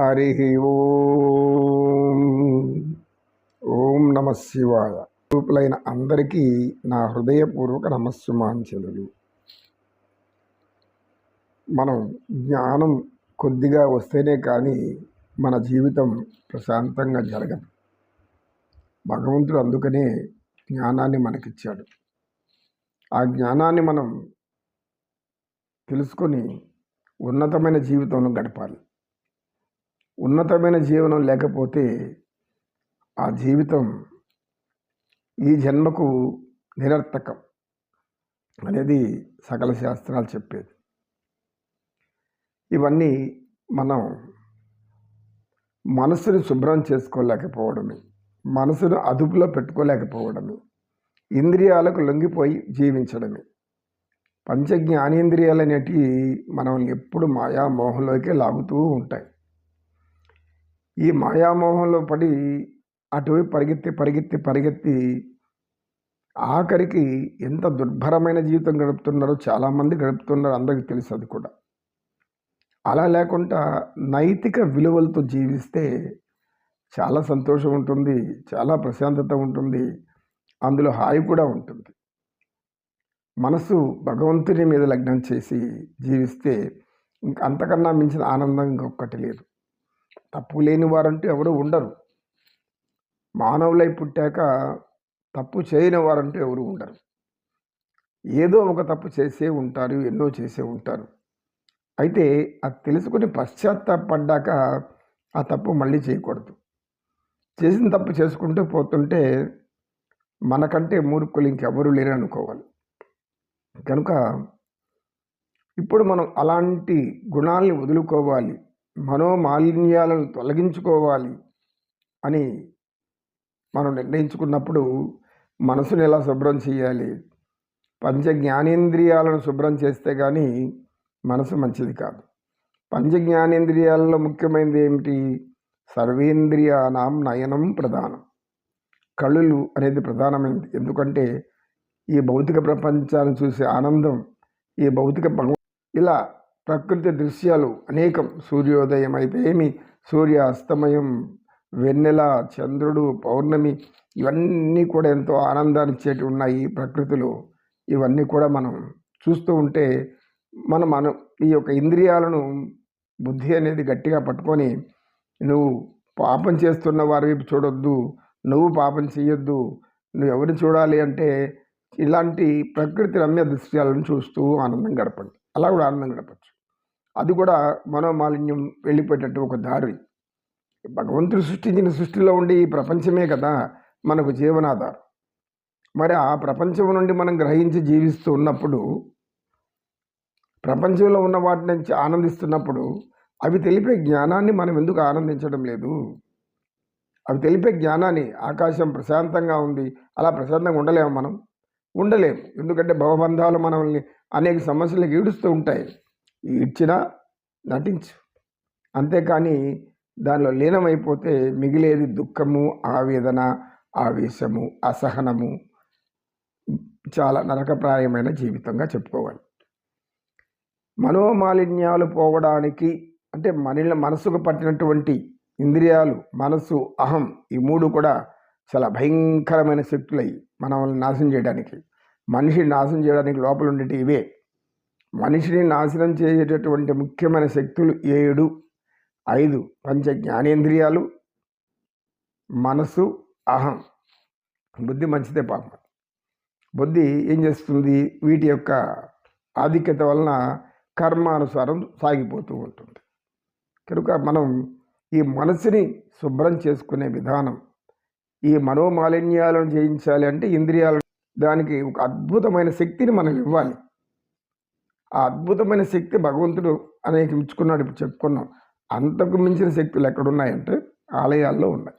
హరి ఓం. ఓం నమ శివాయ. రూపులైన అందరికీ నా హృదయపూర్వక నమస్సుమాంచలు మనం జ్ఞానం కొద్దిగా వస్తేనే కానీ మన జీవితం ప్రశాంతంగా జరగదు. భగవంతుడు అందుకనే జ్ఞానాన్ని మనకిచ్చాడు. ఆ జ్ఞానాన్ని మనం తెలుసుకొని ఉన్నతమైన జీవితంలో గడపాలి. ఉన్నతమైన జీవనం లేకపోతే ఆ జీవితం ఈ జన్మకు నిరర్థకం అనేది సకల శాస్త్రాలు చెప్పేది. ఇవన్నీ మనం మనసుని శుభ్రం చేసుకోలేకపోవడమే మనసును అదుపులో పెట్టుకోలేకపోవడమే ఇంద్రియాలకు లొంగిపోయి జీవించడమే. పంచ జ్ఞానేంద్రియాలు అనేటివి మనల్ని ఎప్పుడు మాయామోహంలోకే లాగుతూ ఉంటాయి. ఈ మాయామోహంలో పడి అటువైపు పరిగెత్తి పరిగెత్తి పరిగెత్తి ఆఖరికి ఎంత దుర్భరమైన జీవితం గడుపుతున్నారో చాలామంది గడుపుతున్నారు అందరికీ తెలుసు అది కూడా. అలా లేకుండా నైతిక విలువలతో జీవిస్తే చాలా సంతోషం ఉంటుంది చాలా ప్రశాంతత ఉంటుంది అందులో హాయి కూడా ఉంటుంది. మనసు భగవంతుని మీద లగ్నం చేసి జీవిస్తే ఇంకా అంతకన్నా మించిన ఆనందం ఇంకొకటి లేదు. తప్పు లేని వారంటూ ఎవరు ఉండరు. మానవులై పుట్టాక తప్పు చేయని వారంటూ ఎవరు ఉండరు. ఏదో ఒక తప్పు చేసే ఉంటారు ఎన్నో చేసే ఉంటారు. అయితే అది తెలుసుకుని పశ్చాత్తాపడ్డాక ఆ తప్పు మళ్ళీ చేయకూడదు. చేసిన తప్పు చేసుకుంటూ పోతుంటే మనకంటే మూర్ఖులు ఇంకెవరు లేరు అనుకోవాలి. కనుక ఇప్పుడు మనం అలాంటి గుణాలని వదులుకోవాలి. మనోమాలిన్యాలను తొలగించుకోవాలి అని మనం నిర్ణయించుకున్నప్పుడు మనసుని ఎలా శుభ్రం చేయాలి? పంచ జ్ఞానేంద్రియాలను శుభ్రం చేస్తే కానీ మనసు మంచిది కాదు. పంచ జ్ఞానేంద్రియాలలో ముఖ్యమైనది ఏమిటి? సర్వేంద్రియానాం నయనం ప్రధానం. కళ్ళు అనేది ప్రధానమైనది. ఎందుకంటే ఈ భౌతిక ప్రపంచాన్ని చూసే ఆనందం ఈ భౌతిక భగవ ఇలా ప్రకృతి దృశ్యాలు అనేకం. సూర్యోదయం అయితే ఏమి? సూర్య అస్తమయం వెన్నెల చంద్రుడు పౌర్ణమి ఇవన్నీ కూడా ఎంతో ఆనందాన్ని ఇచ్చేటి ఉన్నాయి ప్రకృతిలో. ఇవన్నీ కూడా మనం చూస్తూ ఉంటే మనం మన ఈ యొక్క ఇంద్రియాలను బుద్ధి అనేది గట్టిగా పట్టుకొని నువ్వు పాపం చేస్తున్న వారి వైపు చూడొద్దు నువ్వు పాపం చేయొద్దు నువ్వు ఎవరిని చూడాలి అంటే ఇలాంటి ప్రకృతి రమ్య దృశ్యాలను చూస్తూ ఆనందం గడపండి. అలా కూడా ఆనందం గడపచ్చు అది కూడా మనోమాలిన్యం వెళ్ళిపోయేటట్టు ఒక దారి. భగవంతుడు సృష్టించిన సృష్టిలో ఉండి ఈ ప్రపంచమే కదా మనకు జీవనాధారం. మరి ఆ ప్రపంచం నుండి మనం గ్రహించి జీవిస్తూ ఉన్నప్పుడు ప్రపంచంలో ఉన్న వాటి నుంచి ఆనందిస్తున్నప్పుడు అవి తెలిపే జ్ఞానాన్ని మనం ఎందుకు ఆనందించడం లేదు? అవి తెలిపే జ్ఞానాన్ని ఆకాశం ప్రశాంతంగా ఉంది అలా ప్రశాంతంగా ఉండలేము మనం? ఉండలేము ఎందుకంటే భవబంధాలు మనల్ని అనేక సమస్యలకు ఈడుస్తూ ఉంటాయి. ఈడ్చినా నటించు. అంతేకాని దానిలో లీనమైపోతే మిగిలేది దుఃఖము ఆవేదన ఆవేశము అసహనము చాలా నరకప్రాయమైన జీవితంగా చెప్పుకోవాలి. మనోమాలిన్యాలు పోవడానికి అంటే మన మనసుకు పట్టినటువంటి ఇంద్రియాలు మనసు అహం ఈ మూడు కూడా చాలా భయంకరమైన శక్తులయ్యి మనల్ని నాశనం చేయడానికి. మనిషిని నాశనం చేయడానికి లోపల ఉండేటి ఇవే. మనిషిని నాశనం చేసేటటువంటి ముఖ్యమైన శక్తులు ఏడు. ఐదు పంచ జ్ఞానేంద్రియాలు. మనసు అహం. బుద్ధి మంచిదే పాపం. బుద్ధి ఏం చేస్తుంది? వీటి యొక్క ఆధిక్యత వలన కర్మానుసారం సాగిపోతూ ఉంటుంది. కనుక మనం ఈ మనసుని శుభ్రం చేసుకునే విధానం ఈ మనోమాలిన్యాలను జయించాలి అంటే ఇంద్రియాలను. దానికి ఒక అద్భుతమైన శక్తిని మనం ఇవ్వాలి. ఆ అద్భుతమైన శక్తి భగవంతుడు అనేక ఇచ్చుకున్నాడు ఇప్పుడు చెప్పుకున్నాం. అంతకు మించిన శక్తులు ఎక్కడున్నాయంటే ఆలయాల్లో ఉన్నాయి.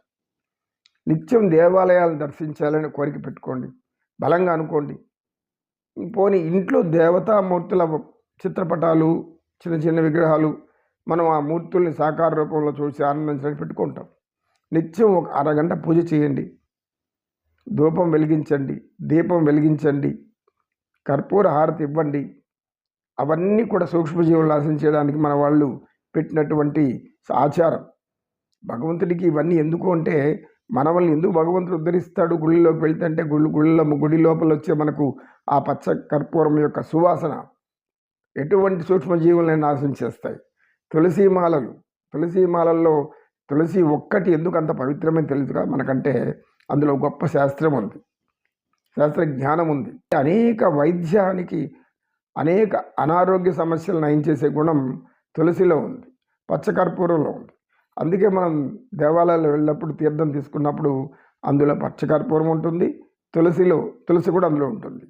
నిత్యం దేవాలయాలను దర్శించాలని కోరిక పెట్టుకోండి. బలంగా అనుకోండి. పోనీ ఇంట్లో దేవతామూర్తుల చిత్రపటాలు చిన్న చిన్న విగ్రహాలు మనం ఆ మూర్తుల్ని సాకార రూపంలో చూసి ఆనందించడానికి పెట్టుకుంటాం. నిత్యం ఒక అరగంట పూజ చేయండి. ధూపం వెలిగించండి. దీపం వెలిగించండి. కర్పూర హారతి ఇవ్వండి. అవన్నీ కూడా సూక్ష్మజీవులు నాశనం చేయడానికి మన వాళ్ళు పెట్టినటువంటి ఆచారం. భగవంతుడికి ఇవన్నీ ఎందుకు అంటే మనవల్ని ఎందుకు భగవంతుడు ఉద్ధరిస్తాడు గుడిలోకి వెళ్తే అంటే గుడి గుడి లోపల వచ్చే మనకు ఆ పచ్చ కర్పూరం యొక్క సువాసన? ఎటువంటి సూక్ష్మజీవులను నాశనం చేస్తాయి? తులసి మాలలు. తులసి మాలల్లో తులసి ఒక్కటి ఎందుకు అంత పవిత్రమని తెలుసుగా? మనకంటే అందులో గొప్ప శాస్త్రం ఉంది. శాస్త్ర జ్ఞానం ఉంది. అనేక వైద్యానికి అనేక అనారోగ్య సమస్యలు నయం చేసే గుణం తులసిలో ఉంది. పచ్చకర్పూరంలో ఉంది. అందుకే మనం దేవాలయాలు వెళ్ళినప్పుడు తీర్థం తీసుకున్నప్పుడు అందులో పచ్చకర్పూరం ఉంటుంది. తులసిలో తులసి కూడా అందులో ఉంటుంది.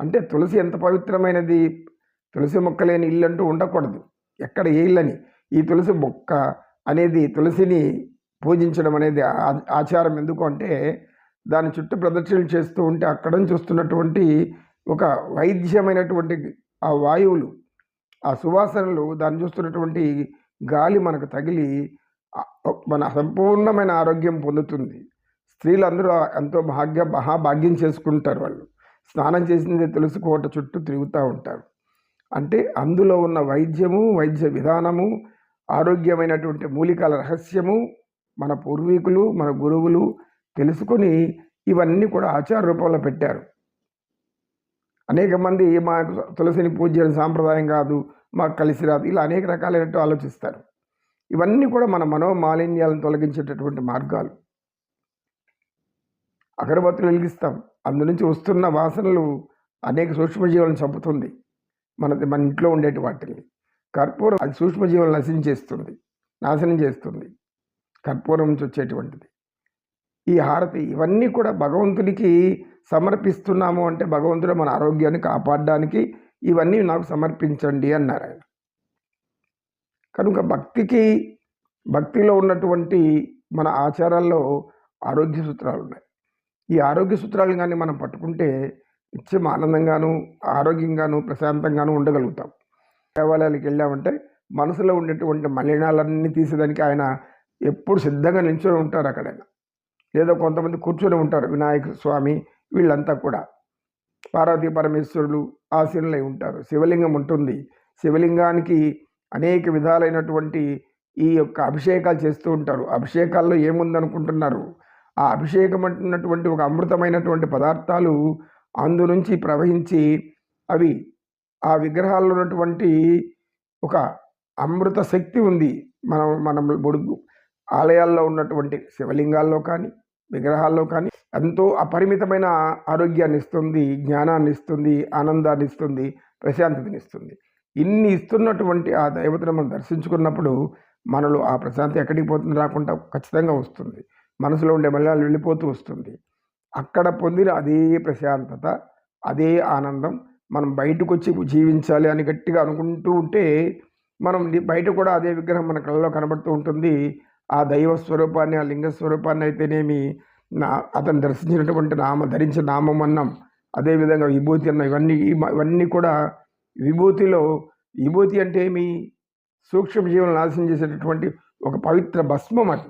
అంటే తులసి ఎంత పవిత్రమైనది? తులసి మొక్క లేని ఇల్లు అంటూ ఉండకూడదు. ఎక్కడ ఏ ఇల్లని? ఈ తులసి మొక్క అనేది తులసిని పూజించడం అనేది ఆ- ఆచారం ఎందుకు అంటే దాని చుట్టూ ప్రదక్షిణలు చేస్తూ ఉంటే అక్కడ నుంచి ఒక వైద్యమైనటువంటి ఆ వాయువులు ఆ సువాసనలు దాన్ని చూస్తున్నటువంటి గాలి మనకు తగిలి మన సంపూర్ణమైన ఆరోగ్యం పొందుతుంది. స్త్రీలందరూ ఎంతో భాగ్య మహాభాగ్యం చేసుకుంటారు వాళ్ళు. స్నానం చేసింది తులసి కోట చుట్టూ తిరుగుతూ ఉంటారు. అంటే అందులో ఉన్న వైద్యము వైద్య విధానము ఆరోగ్యమైనటువంటి మూలికల రహస్యము మన పూర్వీకులు మన గురువులు తెలుసుకొని ఇవన్నీ కూడా ఆచార రూపంలో పెట్టారు. అనేక మంది మాకు తులసిని పూజ చేయడం సాంప్రదాయం కాదు మాకు కలిసి రాదు ఇలా అనేక రకాలైనట్టు ఆలోచిస్తారు. ఇవన్నీ కూడా మన మనోమాలిన్యాలను తొలగించేటటువంటి మార్గాలు. అగరబత్తులు వెలిగిస్తాం అందు నుంచి వస్తున్న వాసనలు అనేక సూక్ష్మజీవులను చంపుతుంది. మనది మన ఇంట్లో ఉండేటి వాటిని. కర్పూరం అది సూక్ష్మజీవులను నశించేస్తుంది నాశనం చేస్తుంది. కర్పూరం నుంచి వచ్చేటువంటిది. ఈ హారతి ఇవన్నీ కూడా భగవంతుడికి సమర్పిస్తున్నాము అంటే భగవంతుడు మన ఆరోగ్యాన్ని కాపాడడానికి ఇవన్నీ నాకు సమర్పించండి అన్నారు ఆయన. కనుక భక్తికి భక్తిలో ఉన్నటువంటి మన ఆచారాల్లో ఆరోగ్య సూత్రాలు ఉన్నాయి. ఈ ఆరోగ్య సూత్రాలు కానీ మనం పట్టుకుంటే నిత్యం ఆనందంగాను ఆరోగ్యంగాను ప్రశాంతంగాను ఉండగలుగుతాం. దేవాలయాలకు వెళ్ళామంటే మనసులో ఉండేటువంటి మలినాలన్నీ తీసేదానికి ఆయన ఎప్పుడు సిద్ధంగా నిల్చొని ఉంటారు అక్కడ లేదా కొంతమంది కూర్చొని ఉంటారు వినాయక స్వామి వీళ్ళంతా కూడా. పార్వతీ పరమేశ్వరులు ఆశీనులై ఉంటారు శివలింగం ఉంటుంది. శివలింగానికి అనేక విధాలైనటువంటి ఈ యొక్క అభిషేకాలు చేస్తూ ఉంటారు. అభిషేకాల్లో ఏముందనుకుంటున్నారు? ఆ అభిషేకం అంటున్నటువంటి ఒక అమృతమైనటువంటి పదార్థాలు అందు నుంచి ప్రవహించి అవి ఆ విగ్రహాల్లో ఉన్నటువంటి ఒక అమృత శక్తి ఉంది. మనం మనం బొడుగు ఆలయాల్లో ఉన్నటువంటి శివలింగాల్లో కానీ విగ్రహాల్లో కానీ ఎంతో అపరిమితమైన ఆరోగ్యాన్ని ఇస్తుంది జ్ఞానాన్ని ఇస్తుంది ఆనందాన్ని ఇస్తుంది ప్రశాంతతని ఇస్తుంది. ఇన్ని ఇస్తున్నటువంటి ఆ దేవతను మనం దర్శించుకున్నప్పుడు మనలో ఆ ప్రశాంతి ఎక్కడికి పోతుంది రాకుండా ఖచ్చితంగా వస్తుంది. మనసులో ఉండే మళ్ళీ వెళ్ళిపోతూ వస్తుంది. అక్కడ పొందిన అదే ప్రశాంతత అదే ఆనందం మనం బయటకు వచ్చి జీవించాలి అని గట్టిగా అనుకుంటూ ఉంటే మనం బయట కూడా అదే విగ్రహం మన కళ్ళలో కనబడుతూ ఉంటుంది. ఆ దైవ స్వరూపాన్ని ఆ లింగ స్వరూపాన్ని అయితేనేమి నా అతను దర్శించినటువంటి నామ ధరించిన నామం అన్నాం అదేవిధంగా విభూతి అన్నాం ఇవన్నీ ఇవన్నీ కూడా విభూతిలో విభూతి అంటే ఏమి? సూక్ష్మ జీవులను నాశనం చేసేటటువంటి ఒక పవిత్ర భస్మం అది.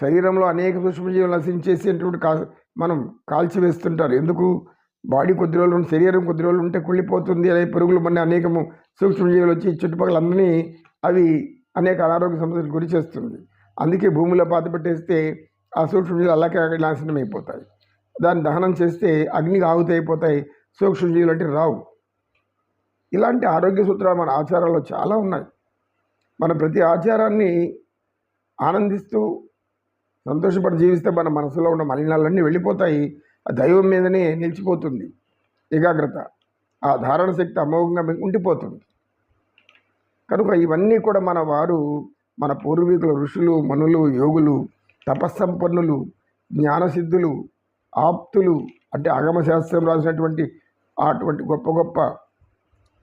శరీరంలో అనేక సూక్ష్మజీవులు నశించేసేటువంటి కా మనం కాల్చివేస్తుంటారు ఎందుకు? బాడీ కొద్ది రోజులు శరీరం కొద్ది రోజులు ఉంటే కుళ్ళిపోతుంది అనే పురుగులు మన అనేకము సూక్ష్మజీవులు వచ్చి చుట్టుపక్కల అందరినీ అవి అనేక అనారోగ్య సమస్యలకు గురి చేస్తుంది. అందుకే భూమిలో పాత పెట్టేస్తే ఆ సూక్ష్మజీవులు అలాగే నాశనం అయిపోతాయి. దాన్ని దహనం చేస్తే అగ్నికి ఆహుతి అయిపోతాయి. సూక్ష్మజీవులు అంటే రావు. ఇలాంటి ఆరోగ్య సూత్రాలు మన ఆచారాల్లో చాలా ఉన్నాయి. మన ప్రతి ఆచారాన్ని ఆనందిస్తూ సంతోషపడి జీవిస్తే మన మనసులో ఉన్న మలినాలన్నీ వెళ్ళిపోతాయి. ఆ దైవం మీదనే నిలిచిపోతుంది. ఏకాగ్రత ఆ ధారణ శక్తి అమోఘంగా ఉండిపోతుంది. కనుక ఇవన్నీ కూడా మన వారు మన పూర్వీకుల ఋషులు మనులు యోగులు తపస్సంపన్నులు జ్ఞానసిద్ధులు ఆప్తులు అంటే ఆగమశాస్త్రం రాసినటువంటి అటువంటి గొప్ప గొప్ప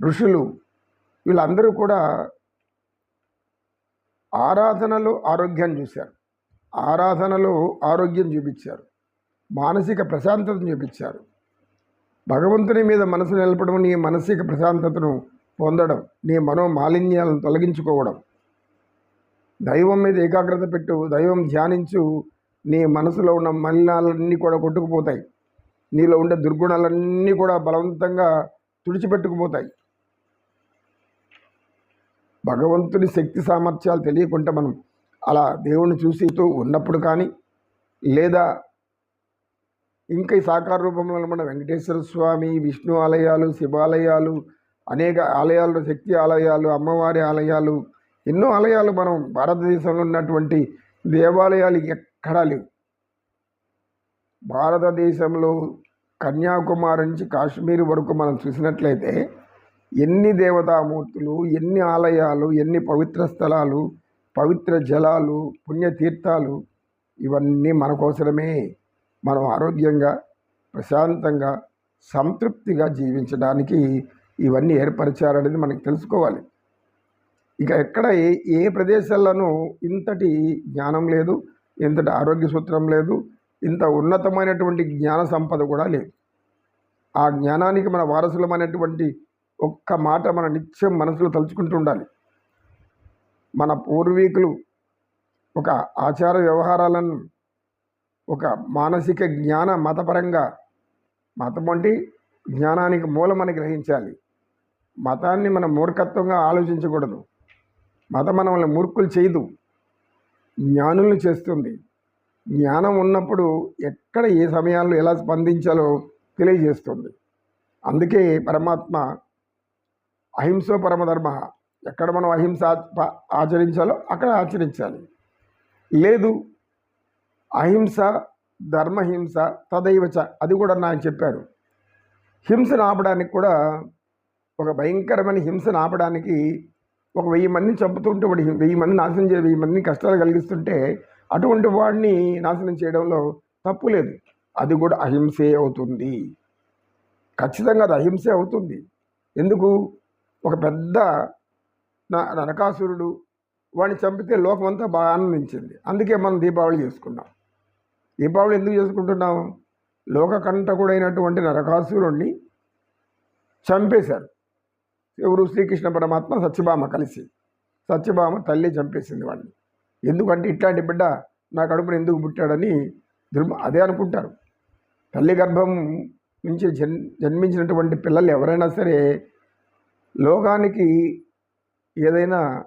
ఋషులు వీళ్ళందరూ కూడా ఆరాధనలో ఆరోగ్యాన్ని చూశారు. ఆరాధనలో ఆరోగ్యం చూపించారు. మానసిక ప్రశాంతతను చూపించారు. భగవంతుని మీద మనసు నిలపడం నీ మానసిక ప్రశాంతతను పొందడం నీ మనోమాలిన్యాలను తొలగించుకోవడం. దైవం మీద ఏకాగ్రత పెట్టు దైవం ధ్యానించు. నీ మనసులో ఉన్న మలినాలన్నీ కూడా కొట్టుకుపోతాయి. నీలో ఉండే దుర్గుణాలన్నీ కూడా బలవంతంగా తుడిచిపెట్టుకుపోతాయి. భగవంతుని శక్తి సామర్థ్యాలు తెలియకుండా మనం అలా దేవుణ్ణి చూసితూ ఉన్నప్పుడు కానీ లేదా ఇంకా ఈ సాకార రూపంలో మన వెంకటేశ్వర స్వామి విష్ణు ఆలయాలు శివాలయాలు అనేక ఆలయాలు శక్తి ఆలయాలు అమ్మవారి ఆలయాలు ఎన్నో ఆలయాలు మనం భారతదేశంలో ఉన్నటువంటి దేవాలయాలు ఎక్కడా లేవు. భారతదేశంలో కన్యాకుమారి నుంచి కాశ్మీర్ వరకు మనం చూసినట్లయితే ఎన్ని దేవతామూర్తులు ఎన్ని ఆలయాలు ఎన్ని పవిత్ర స్థలాలు పవిత్ర జలాలు పుణ్యతీర్థాలు ఇవన్నీ మన కోసమే. మనం ఆరోగ్యంగా ప్రశాంతంగా సంతృప్తిగా జీవించడానికి ఇవన్నీ ఏర్పరిచారనేది మనకు తెలుసుకోవాలి. ఇక ఎక్కడ ఏ ఏ ప్రదేశాల్లోనూ ఇంతటి జ్ఞానం లేదు ఇంతటి ఆరోగ్య సూత్రం లేదు ఇంత ఉన్నతమైనటువంటి జ్ఞాన సంపద కూడా లేదు. ఆ జ్ఞానానికి మన వారసులమైనటువంటి ఒక్క మాట మన నిత్యం మనసులో తలుచుకుంటూ ఉండాలి. మన పూర్వీకులు ఒక ఆచార వ్యవహారాలను ఒక మానసిక జ్ఞాన మతపరంగా మతం వంటి జ్ఞానానికి మూలమని గ్రహించాలి. మతాన్ని మనం మూర్ఖత్వంగా ఆలోచించకూడదు. మతం మనల్ని మూర్ఖులు చేయదు. జ్ఞానులను చేస్తుంది. జ్ఞానం ఉన్నప్పుడు ఎక్కడ ఏ సమయాల్లో ఎలా స్పందించాలో తెలియజేస్తుంది. అందుకే పరమాత్మ అహింసో పరమధర్మ ఎక్కడ మనం అహింస ఆచరించాలో అక్కడ ఆచరించాలి. లేదు అహింస ధర్మహింస తదైవచ అది కూడా నాకు చెప్పారు. హింసను ఆపడానికి కూడా ఒక భయంకరమైన హింసను ఆపడానికి ఒక వెయ్యి మందిని చంపుతుంటే వాడు వెయ్యి మంది నాశనం చే వెయ్యి మందిని కష్టాలు కలిగిస్తుంటే అటువంటి వాడిని నాశనం చేయడంలో తప్పు లేదు. అది కూడా అహింసే అవుతుంది. ఖచ్చితంగా అది అహింసే అవుతుంది. ఎందుకు? ఒక పెద్ద నా నరకాసురుడు వాడిని చంపితే లోకమంతా బాగా ఆనందించింది. అందుకే మనం దీపావళి చేసుకున్నాం. దీపావళి ఎందుకు చేసుకుంటున్నాం? లోకకంటకుడైనటువంటి నరకాసురుణ్ణి చంపేశారు. ఎవరు? శ్రీకృష్ణ పరమాత్మ సత్యభామ కలిసి. సత్యభామ తల్లి చంపేసింది వాడిని ఎందుకంటే ఇట్లాంటి బిడ్డ నా కడుపున ఎందుకు పుట్టాడని దుర్మ అదే అనుకుంటారు. తల్లి గర్భం నుంచి జన్ జన్మించినటువంటి పిల్లలు ఎవరైనా సరే లోకానికి ఏదైనా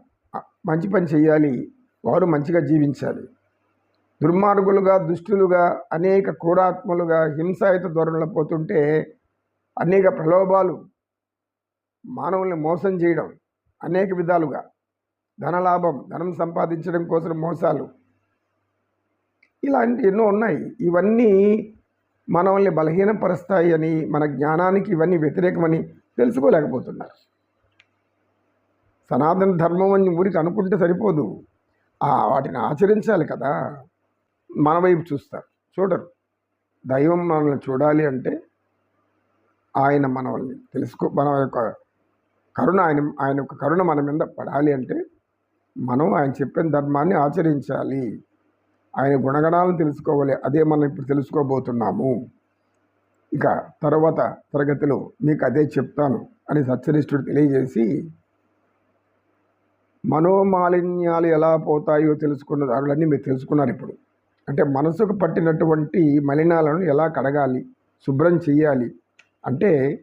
మంచి పని చేయాలి వారు మంచిగా జీవించాలి. దుర్మార్గులుగా దుష్టులుగా అనేక క్రూరాత్మలుగా హింసాయుత ధోరణులు పోతుంటే అనేక ప్రలోభాలు మానవుల్ని మోసం చేయడం అనేక విధాలుగా ధనలాభం ధనం సంపాదించడం కోసం మోసాలు ఇలాంటి ఎన్నో ఉన్నాయి. ఇవన్నీ మనల్ని బలహీనపరుస్తాయి అని మన జ్ఞానానికి ఇవన్నీ వ్యతిరేకమని తెలుసుకోలేకపోతున్నారు. సనాతన ధర్మం అని ఊరికి అనుకుంటే సరిపోదు. ఆ వాటిని ఆచరించాలి కదా. మన వైపు చూస్తారు. చూడరు. దైవం మనల్ని చూడాలి అంటే ఆయన మనల్ని తెలుసుకో మన యొక్క కరుణ ఆయన ఆయన యొక్క కరుణ మన మీద పడాలి అంటే మనం ఆయన చెప్పిన ధర్మాన్ని ఆచరించాలి. ఆయన గుణగణాలను తెలుసుకోవాలి. అదే మనం ఇప్పుడు తెలుసుకోబోతున్నాము. ఇక తర్వాత తరగతిలో మీకు అదే చెప్తాను అని సత్యనిష్ఠుడు తెలియజేసి మనోమాలిన్యాలు ఎలా పోతాయో తెలుసుకున్న దారులన్నీ మీరు తెలుసుకున్నారు ఇప్పుడు. అంటే మనసుకు పట్టినటువంటి మలినాలను ఎలా కడగాలి శుభ్రం చేయాలి అంటే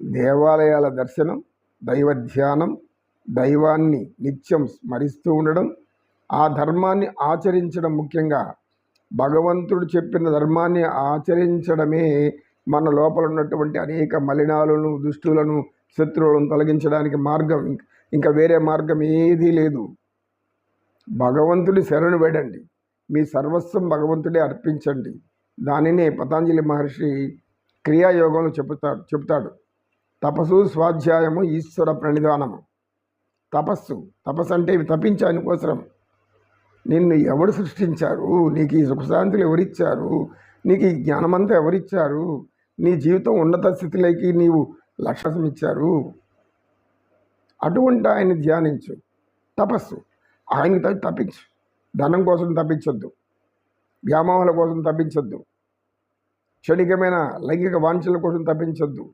దేవాలయాల దర్శనం దైవ ధ్యానం దైవాన్ని నిత్యం స్మరిస్తూ ఉండడం ఆ ధర్మాన్ని ఆచరించడం ముఖ్యంగా. భగవంతుడు చెప్పిన ధర్మాన్ని ఆచరించడమే మన లోపల ఉన్నటువంటి అనేక మలినాలను దుష్టులను శత్రువులను తొలగించడానికి మార్గం. ఇంకా వేరే మార్గం ఏదీ లేదు. భగవంతుడి శరణు వేడండి. మీ సర్వస్వం భగవంతుడే అర్పించండి. దానినే పతాంజలి మహర్షి క్రియాయోగంలో చెబుతాడు చెబుతాడు. తపస్సు స్వాధ్యాయము ఈశ్వర ప్రణిధానము. తపస్సు తపస్సు అంటే ఇవి తప్పించాని నిన్ను ఎవరు సృష్టించారు? నీకు ఈ సుఖశాంతులు ఎవరిచ్చారు? నీకు ఈ జ్ఞానమంతా ఎవరిచ్చారు? నీ జీవితం ఉన్నత స్థితిలోకి నీవు లక్ష్యం ఇచ్చారు అటువంటి ఆయన ధ్యానించు. తపస్సు. ఆయనకి తప్పించు. ధనం కోసం తప్పించొద్దు. వ్యామోహాల కోసం తప్పించొద్దు. క్షణికమైన లైంగిక వాంఛల కోసం తప్పించొద్దు.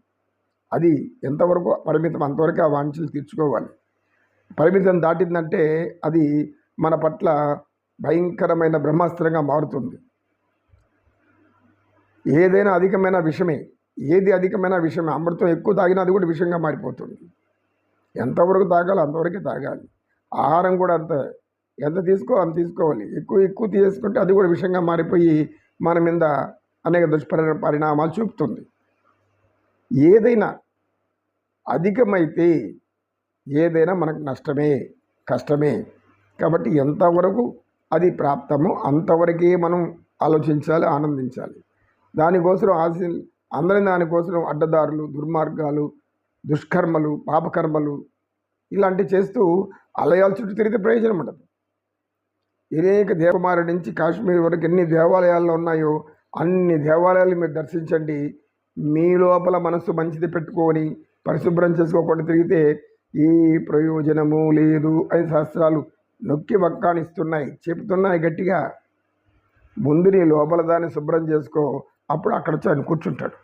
అది ఎంతవరకు పరిమితం అంతవరకు ఆ వాంఛలు తీర్చుకోవాలి. పరిమితం దాటిందంటే అది మన పట్ల భయంకరమైన బ్రహ్మాస్త్రంగా మారుతుంది. ఏదైనా అధికమైన విషమే ఏది అధికమైన విషమే అమృతం ఎక్కువ తాగినా అది కూడా విషయంగా మారిపోతుంది. ఎంతవరకు తాగాలో అంతవరకే తాగాలి. ఆహారం కూడా అంత. ఎంత తీసుకో అంత తీసుకోవాలి. ఎక్కువ ఎక్కువ తీసుకుంటే అది కూడా విషయంగా మారిపోయి మన మీద అనేక దుష్పరి పరిణామాలు చూపుతుంది. ఏదైనా అధికమైతే ఏదైనా మనకు నష్టమే కష్టమే. కాబట్టి ఎంతవరకు అది ప్రాప్తమో అంతవరకే మనం ఆలోచించాలి ఆనందించాలి. దానికోసం ఆశ అందరి దానికోసం అడ్డదారులు దుర్మార్గాలు దుష్కర్మలు పాపకర్మలు ఇలాంటివి చేస్తూ అలయాల చుట్టూ తిరిగితే ప్రయోజనం ఉండదు అనేక దేవమారి నుంచి కాశ్మీర్ వరకు ఎన్ని దేవాలయాల్లో ఉన్నాయో అన్ని దేవాలయాలు మీరు దర్శించండి. మీ లోపల మనస్సు మంచిది పెట్టుకొని పరిశుభ్రం చేసుకోకుండా తిరిగితే ఏ ప్రయోజనము లేదు అని శాస్త్రాలు నొక్కి వక్కానిస్తున్నాయి చెబుతున్నాయి గట్టిగా. ముందు నీ లోపల దాన్ని శుభ్రం చేసుకో అప్పుడు అక్కడ వచ్చి కూర్చుంటాడు.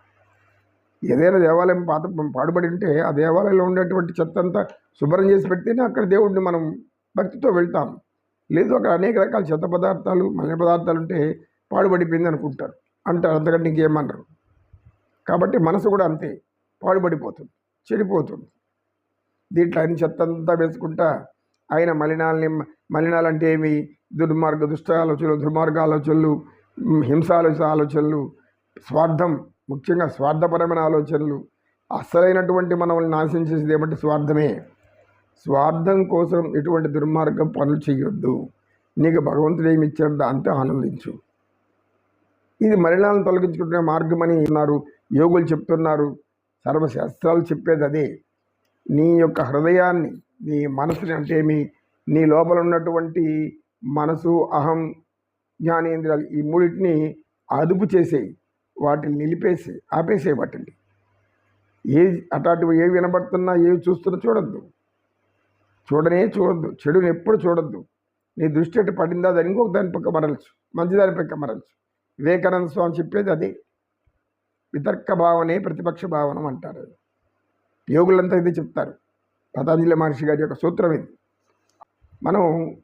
ఏదైనా దేవాలయం పాత పాడుబడి ఉంటే ఆ దేవాలయంలో ఉండేటువంటి చెత్త అంతా శుభ్రం చేసి పెడితేనే అక్కడ దేవుడిని మనం భక్తితో వెళ్తాం. లేదు అక్కడ అనేక రకాల చెత్త పదార్థాలు మలిన పదార్థాలు ఉంటే పాడుబడిపోయింది అనుకుంటారు. అంటారు అంతకంటే ఇంకేమన్నారు కాబట్టి మనసు కూడా అంతే పాడుబడిపోతుంది చెడిపోతుంది. దీంట్లో ఆయన చెత్త అంతా వేసుకుంటా ఆయన మలినాల్ని మలినాలు అంటే ఏమి? దుర్మార్గ దుష్ట ఆలోచనలు దుర్మార్గ ఆలోచనలు హింసాలోచన ఆలోచనలు స్వార్థం ముఖ్యంగా స్వార్థపరమైన ఆలోచనలు అసలైనటువంటి మనల్ని నాశనం చేసేది ఏమంటే స్వార్థమే. స్వార్థం కోసం ఎటువంటి దుర్మార్గం పనులు చేయొద్దు. నీకు భగవంతుడు ఏమి ఇచ్చాడు దాంతో ఆనందించు. ఇది మరణాలను తొలగించుకుంటున్న మార్గం అని ఉన్నారు యోగులు చెప్తున్నారు సర్వశాస్త్రాలు చెప్పేది అదే. నీ యొక్క హృదయాన్ని నీ మనసుని అంటే మీ నీ లోపల ఉన్నటువంటి మనసు అహం జ్ఞానేంద్రియాలు ఈ మూడింటిని అదుపు చేసేయి. వాటిని నిలిపేసి ఆపేసే వాటిని ఏ అట్లాంటివి ఏవి వినబడుతున్నా ఏవి చూస్తున్నా చూడొద్దు. చూడనే చూడొద్దు. చెడుని ఎప్పుడు చూడొద్దు. నీ దృష్టి ఎటు పడిందా దాని ఇంకొక దాని పక్క మరల్చు. మంచి దాని పక్క మరల్చు. వివేకానంద స్వామి చెప్పేది అదే. వితర్క భావనే ప్రతిపక్ష భావనం అంటారు. యోగులంతా ఇది చెప్తారు. పతాంజలి మహర్షి గారి యొక్క సూత్రం ఇది. మనం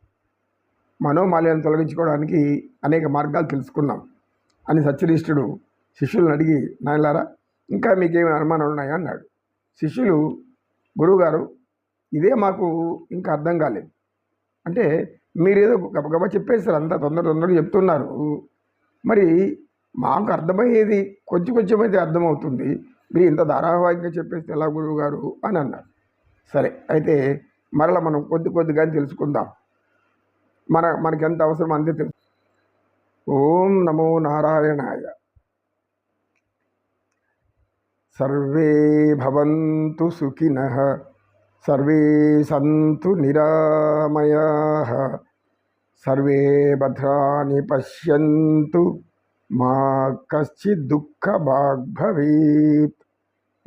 మనోమాల్యాన్ని తొలగించుకోవడానికి అనేక మార్గాలు తెలుసుకున్నాం. అని సత్యనిష్ఠుడు శిష్యులను అడిగి నాయలారా ఇంకా మీకేమైనా అనుమానాలు ఉన్నాయా? అన్నాడు. శిష్యులు గురువుగారు ఇదే మాకు ఇంకా అర్థం కాలేదు. అంటే మీరేదో గబగబా చెప్పేస్తారు అంతా తొందర తొందరగా చెప్తున్నారు. మరి మాకు అర్థమయ్యేది కొంచెం కొంచెం అయితే అర్థమవుతుంది. మీరు ఇంత ధారావాహికంగా చెప్పేస్తే ఎలా గురువు గారు అని అన్నారు. సరే అయితే మరలా మనం కొద్ది కొద్దిగా తెలుసుకుందాం. మన మనకి ఎంత అవసరం అంతే తెలుసు. ఓం నమో నారాయణాయ. सर्वे भवन्तु सुखिनः, सर्वे सन्तु निरामयाः। सर्वे भद्राणि पश्यन्तु, मा कश्चित् दुःखभाग् भवेत्।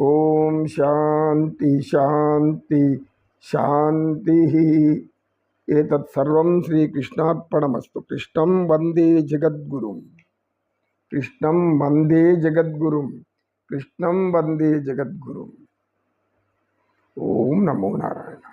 ॐ शान्ति शान्ति, शान्तिः। एतत् सर्वं श्रीकृष्णार्पणमस्तु। कृष्णं वंदे जगद्गुरुं कृष्णं वंदे कृष्णम वंदे जगद्गु ओं ओम नमो नारायण